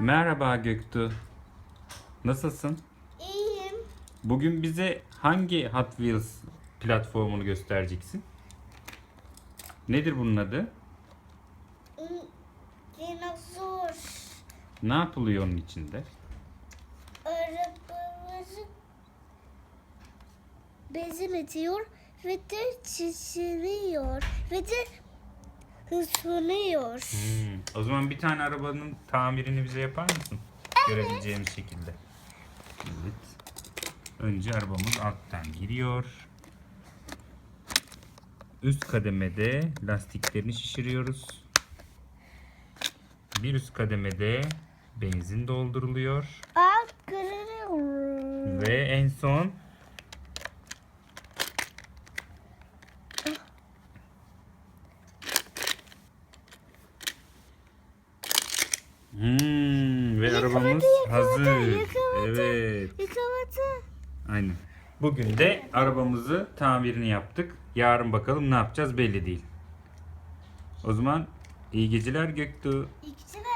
Merhaba Göktuğ. Nasılsın? İyiyim. Bugün bize hangi Hot Wheels platformunu göstereceksin? Nedir bunun adı? Dinozor. Ne yapılıyor onun içinde? Arabamızı bezemetiyor ve de çiziliyor ve de hızlanıyor. Hmm, O zaman bir tane arabanın tamirini bize yapar mısın? Görebileceğimiz şekilde. Evet. Önce arabamız alttan giriyor. Üst kademede lastiklerini şişiriyoruz. Bir üst kademede benzin dolduruluyor. Aa kırılıyor. Ve en son Hmm, ve Yakaladı, arabamız yakaladı, hazır. yakaladı. Evet. Yıkamadı. Aynen. Bugün de arabamızı tamirini yaptık. Yarın bakalım ne yapacağız belli değil. O zaman iyi geceler Göktuğ. İkisi de